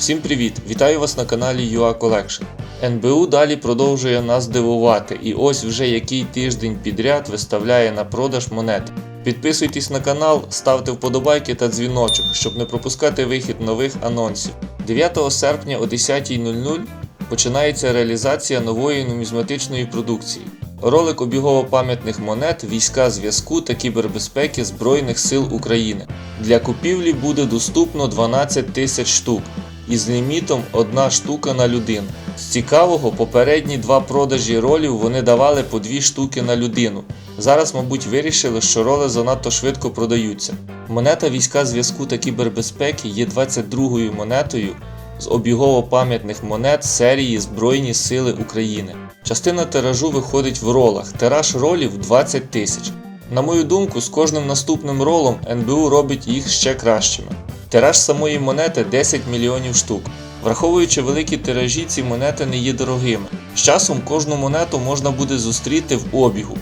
Всім привіт! Вітаю вас на каналі UA Collection. НБУ далі продовжує нас дивувати і ось вже який тиждень підряд виставляє на продаж монети. Підписуйтесь на канал, ставте вподобайки та дзвіночок, щоб не пропускати вихід нових анонсів. 9 серпня о 10.00 починається реалізація нової нумізматичної продукції. Ролик обігово-пам'ятних монет, війська зв'язку та кібербезпеки Збройних сил України. Для купівлі буде доступно 12 тисяч штук із лімітом одна штука на людину. З цікавого, попередні два продажі ролів вони давали по дві штуки на людину. Зараз, мабуть, вирішили, що роли занадто швидко продаються. Монета війська зв'язку та кібербезпеки є 22-ю монетою з обігово-пам'ятних монет серії Збройні Сили України. Частина тиражу виходить в ролах, тираж ролів 20 тисяч. На мою думку, з кожним наступним ролом НБУ робить їх ще кращими. Тираж самої монети 10 мільйонів штук. Враховуючи великі тиражі, ці монети не є дорогими. З часом кожну монету можна буде зустріти в обігу.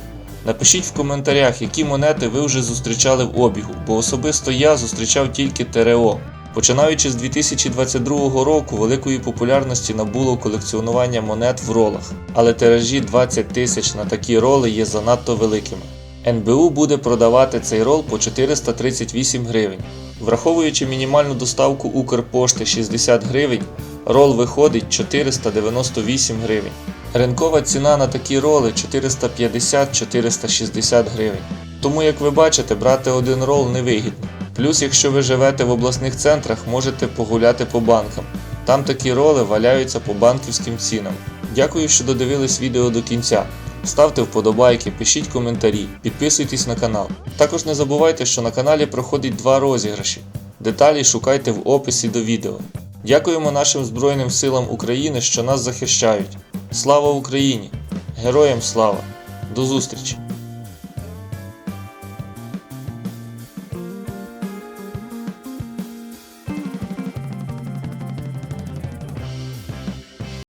Напишіть в коментарях, які монети ви вже зустрічали в обігу, бо особисто я зустрічав тільки ТРО. Починаючи з 2022 року, великої популярності набуло колекціонування монет в ролах, але тиражі 20 тисяч на такі роли є занадто великими. НБУ буде продавати цей рол по 438 гривень. Враховуючи мінімальну доставку Укрпошти 60 гривень, рол виходить 498 гривень. Ринкова ціна на такі роли 450-460 гривень. Тому, як ви бачите, брати один рол невигідно. Плюс, якщо ви живете в обласних центрах, можете погуляти по банкам. Там такі роли валяються по банківським цінам. Дякую, що додивились відео до кінця. Ставте вподобайки, пишіть коментарі, підписуйтесь на канал. Також не забувайте, що на каналі проходить два розіграші. Деталі шукайте в описі до відео. Дякуємо нашим Збройним силам України, що нас захищають. Слава Україні! Героям слава! До зустрічі!